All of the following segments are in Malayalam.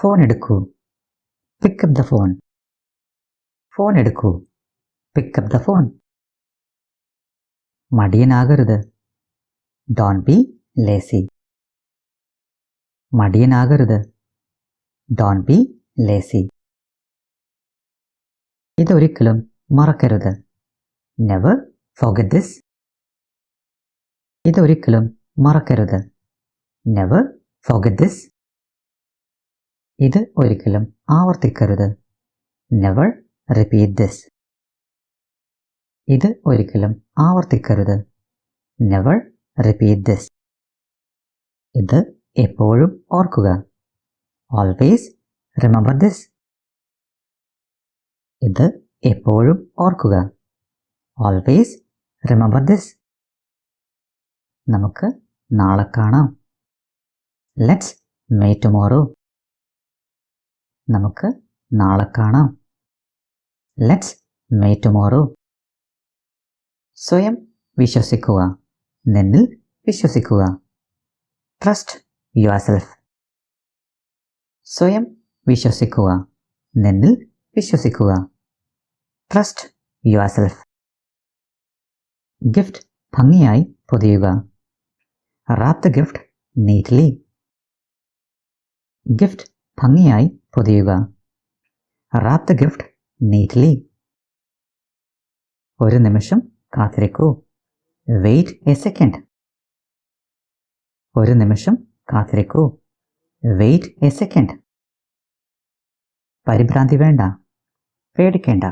ഫോൺ എടുക്കൂ. Pick up the phone phone എടുക്കൂ. പിക്കപ്പ് ദ ഫോൺ മടിയനാകരുത്. ഡോൺ ബി ലേസി മടിയനാകരുത്. ഡോൺ ബി ലേസി ഇതൊരിക്കലും മറക്കരുത്. നെവർ ഫോഗറ്റ് ദിസ് ഇതൊരിക്കലും മറക്കരുത്. നെവർ ഫോഗറ്റ് ദിസ് ഇത് ഒരിക്കലും ആവർത്തിക്കരുത്. നെവർ റിപ്പീറ്റ് ദിസ് ഇത് ഒരിക്കലും ആവർത്തിക്കരുത്. നെവർ റിപ്പീറ്റ് ദിസ് ഇത് എപ്പോഴും ഓർക്കുക. ഓൾവേസ് റിമെമ്പർ ദിസ് ഇത് എപ്പോഴും ഓർക്കുക. ഓൾവേസ് റിമെമ്പർ ദിസ് നമുക്ക് നാളെ കാണാം. ലെറ്റ്സ് മേ ടുമോറോ നമുക്ക് നാളെ കാണാം. ലെറ്റ്സ് മേ ടുമോറോ സ്വയം വിശ്വസിക്കുക. നിന്നിൽ വിശ്വസിക്കുക. ട്രസ്റ്റ് യുവർ സെൽഫ് സ്വയം വിശ്വസിക്കുക. നിന്നിൽ വിശ്വസിക്കുക. ട്രസ്റ്റ് യുവർ സെൽഫ് ഗിഫ്റ്റ് ഭംഗിയായി പൊതിയുക. Wrap the gift neatly gift ഭംഗിയായി പൊതിയുക. റാപ്പ് ദ ഗിഫ്റ്റ് നീറ്റ്ലി ഒരു നിമിഷം കാത്തിരിക്കൂ. വെയിറ്റ് എ സെക്കൻഡ് ഒരു നിമിഷം കാത്തിരിക്കൂ. വെയിറ്റ് എ സെക്കൻഡ് പരിഭ്രാന്തി വേണ്ട. പേടിക്കേണ്ട.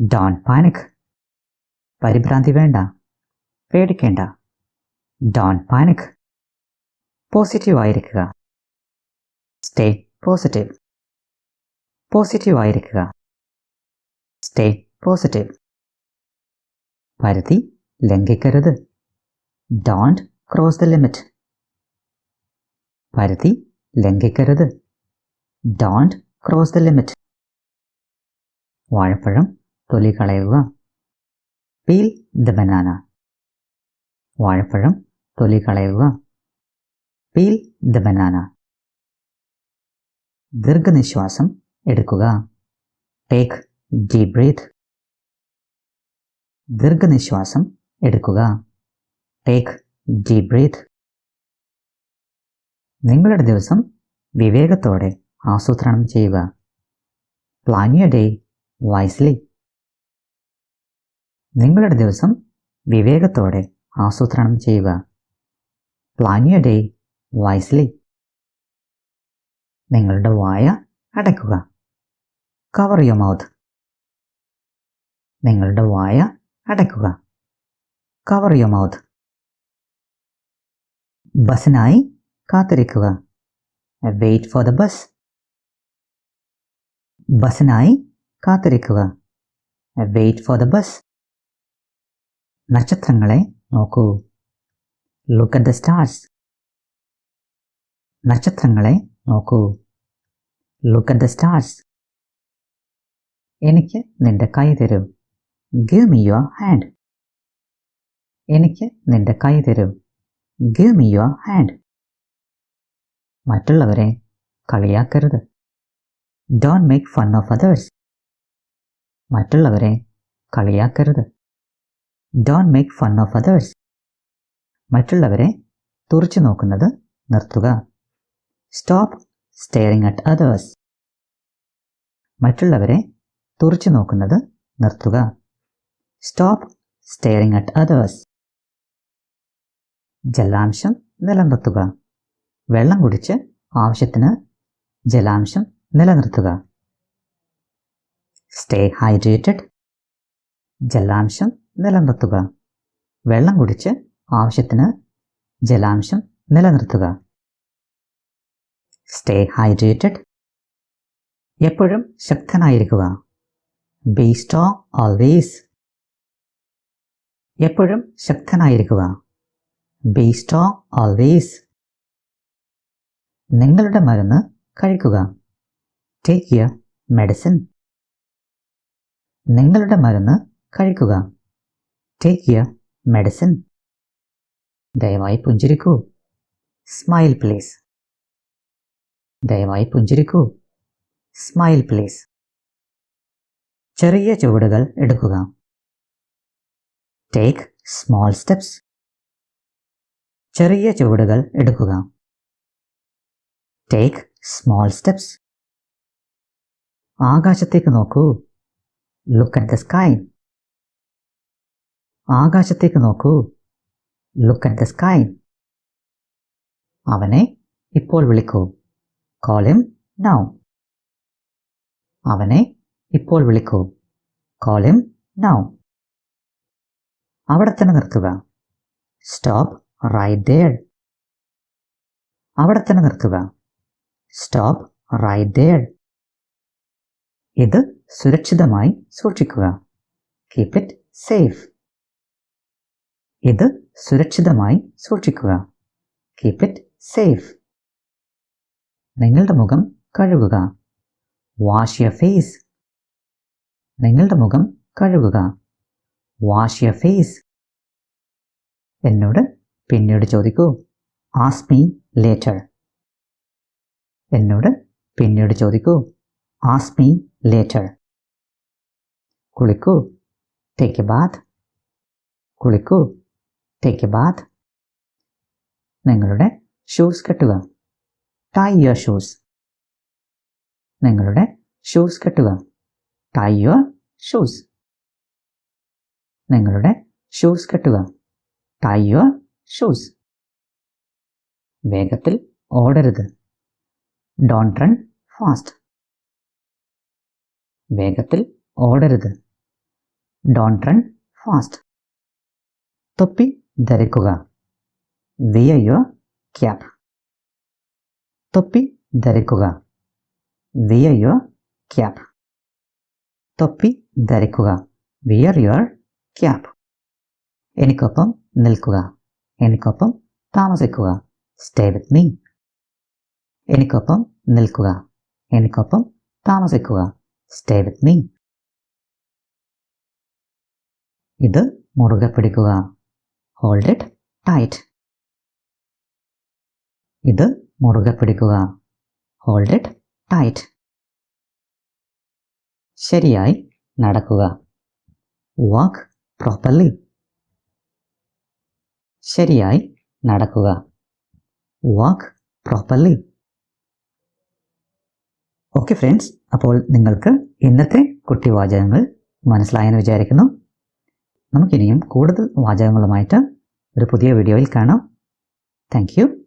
ഡോൺ പാനിക് പരിഭ്രാന്തി വേണ്ട. പേടിക്കേണ്ട. ഡോൺ പാനിക് പോസിറ്റീവ് ആയിരിക്കുക. സ്റ്റേ പോസിറ്റീവ് പോസിറ്റീവ് ആയിരിക്കുക. സ്റ്റേ പോസിറ്റീവ് പരിധി ലംഘിക്കരുത്. ഡോണ്ട് ക്രോസ് ദ ലിമിറ്റ് പരിധി ലംഘിക്കരുത്. ഡോണ്ട് ക്രോസ് ദ ലിമിറ്റ് വാഴപ്പഴം തൊലി കളയുക പീൽ ദ ബനാന വാഴപ്പഴം തൊലി കളയുക പീൽ ദ ബനാന ദീർഘനിശ്വാസം എടുക്കുക. ടേക്ക് ഡീപ് ബ്രീത്ത് ദീർഘനിശ്വാസം എടുക്കുക. ടേക്ക് ഡീപ് ബ്രീത്ത് നിങ്ങളുടെ ദിവസം വിവേകത്തോടെ ആസൂത്രണം ചെയ്യുക. പ്ലാൻ യുവർ ഡേ വൈസ്ലി നിങ്ങളുടെ ദിവസം വിവേകത്തോടെ ആസൂത്രണം ചെയ്യുക. പ്ലാൻ യുവർ ഡേ വൈസ്ലി നിങ്ങളുടെ വായ അടയ്ക്കുക. കവർ യുവർ മൗത്ത് നിങ്ങളുടെ വായ അടയ്ക്കുക. കവർ യുവർ മൗത്ത് ബസ്സിനായി കാത്തിരിക്കുക. വെയിറ്റ് ഫോർ ദ ബസ് ബസ്സിനായി കാത്തിരിക്കുക. വെയിറ്റ് ഫോർ ദ ബസ് നക്ഷത്രങ്ങളെ നോക്കൂ. ലുക്ക് അറ്റ് ദ സ്റ്റാർസ് നക്ഷത്രങ്ങളെ നോക്കൂ. ലുക്ക് അറ്റ് ദ സ്റ്റാർസ് എനിക്ക് നിന്റെ കൈ തരും. ഗിവ് മി യുവർ ഹാൻഡ് എനിക്ക് നിന്റെ കൈ തരും. ഗിവ് മി യുവർ ഹാൻഡ് മറ്റുള്ളവരെ കളിയാക്കരുത്. Don't make fun of others മറ്റുള്ളവരെ കളിയാക്കരുത്. Don't make fun of others മറ്റുള്ളവരെ തുറച്ചു നോക്കുന്നത് നിർത്തുക. സ്റ്റോപ്പ് സ്റ്റെയറിംഗ് അറ്റ് അതേഴ്സ് മറ്റുള്ളവരെ തുറച്ചു നോക്കുന്നത് നിർത്തുക. സ്റ്റോപ്പ് സ്റ്റെയറിംഗ് അറ്റ് അതേഴ്സ് ജലാംശം നിലനിർത്തുക. വെള്ളം കുടിച്ച് ആവശ്യത്തിന് ജലാംശം നിലനിർത്തുക. സ്റ്റേ ഹൈഡ്രേറ്റഡ് ജലാംശം നിലനിർത്തുക. വെള്ളം കുടിച്ച് ആവശ്യത്തിന് ജലാംശം നിലനിർത്തുക. സ്റ്റേ ഹൈഡ്രേറ്റഡ് എപ്പോഴും ശക്തനായിരിക്കുക. ബി സ്ട്രോങ് ഓൾവേസ് എപ്പോഴും ശക്തനായിരിക്കുക. ബി സ്ട്രോങ് ഓൾവേസ് നിങ്ങളുടെ മരുന്ന് കഴിക്കുക. ടേക്ക് യർ മെഡിസിൻ നിങ്ങളുടെ മരുന്ന് കഴിക്കുക. ടേക്ക് യർ മെഡിസിൻ ദയവായി പുഞ്ചിരിക്കൂ. സ്മൈൽ പ്ലീസ് ദയവായി പുഞ്ചിരിക്കൂ. സ്മൈൽ പ്ലീസ് ചെറിയ ചുവടുകൾ എടുക്കുക. ടേക്ക് സ്മോൾ സ്റ്റെപ്സ് ചെറിയ ചുവടുകൾ എടുക്കുക. ടേക്ക് സ്മോൾ സ്റ്റെപ്സ് ആകാശത്തേക്ക് നോക്കൂ. ലുക്ക് അറ്റ് ദ സ്കൈ ആകാശത്തേക്ക് നോക്കൂ. ലുക്ക് അറ്റ് ദ സ്കൈ അവനെ ഇപ്പോൾ വിളിക്കൂ. കോൾ ഹിം നൗ അവനെ ഇപ്പോൾ വിളിക്കൂ. കോൾ ഹിം നൗ അവിടെ തന്നെ നിർത്തുക. സ്റ്റോപ്പ് റൈറ്റ് ദേർ അവിടെ തന്നെ നിർത്തുക. സ്റ്റോപ്പ് റൈറ്റ് ദേർ ഇത് സുരക്ഷിതമായി സൂക്ഷിക്കുക. കീപ് ഇറ്റ് സേഫ് ഇത് സുരക്ഷിതമായി സൂക്ഷിക്കുക. കീപ് ഇറ്റ് സേഫ് നിങ്ങളുടെ മുഖം കഴുകുക. വാഷ് യുവർ ഫേസ് നിങ്ങളുടെ മുഖം കഴുകുക. വാഷ് യുവർ ഫേസ് എന്നോട് പിന്നീട് ചോദിക്കൂ. ആസ് മീ ലേറ്റർ എന്നോട് പിന്നീട് ചോദിക്കൂ. ആസ് മീ ലേറ്റർ കുളിക്കൂ. ടേക്ക് എ ബാത്ത് കുളിക്കൂ. ടേക്ക് എ ബാത്ത് നിങ്ങളുടെ ഷൂസ് കെട്ടുക. ടൈ യുവർ ഷൂസ് നിങ്ങളുടെ ഷൂസ് കെട്ടുക. ടൈ യുവർ ഷൂസ് നിങ്ങളുടെ ഷൂസ് കെട്ടുക. ടൈ യുവർ ഷൂസ് വേഗത്തിൽ ഓടരുത്. ഡോണ്ട് റൺ ഫാസ്റ്റ് വേഗത്തിൽ ഓടരുത്. ഡോണ്ട് റൺ ഫാസ്റ്റ് തൊപ്പി ധരിക്കുക. വിയ യുവർ ക്യാപ് തൊപ്പി ധരിക്കുക. വിയർ യുവർ ക്യാപ് തൊപ്പി ധരിക്കുക. വിയർ യുവർ ക്യാപ് എനിക്കൊപ്പം നിൽക്കുക. എനിക്കൊപ്പം താമസിക്കുക. സ്റ്റേ വിത്ത് മീ എനിക്കൊപ്പം നിൽക്കുക. എനിക്കൊപ്പം താമസിക്കുക. സ്റ്റേ വിത്ത് മീ ഇത് മുറുകെ പിടിക്കുക. ഹോൾഡ് ഇറ്റ് ടൈറ്റ് ഇത് മുറുകെ പിടിക്കുക. ഹോൾഡ് ഇറ്റ് ടൈറ്റ് ശരിയായി നടക്കുക. വാക്ക് പ്രോപ്പർലി ശരിയായി നടക്കുക. വാക്ക് പ്രോപ്പർലി ഓക്കെ ഫ്രണ്ട്സ് അപ്പോൾ നിങ്ങൾക്ക് ഇന്നത്തെ കുട്ടി വാചകങ്ങൾ മനസ്സിലായെന്ന് വിചാരിക്കുന്നു. നമുക്കിനിയും കൂടുതൽ വാചകങ്ങളുമായിട്ട് ഒരു പുതിയ വീഡിയോയിൽ കാണാം. താങ്ക്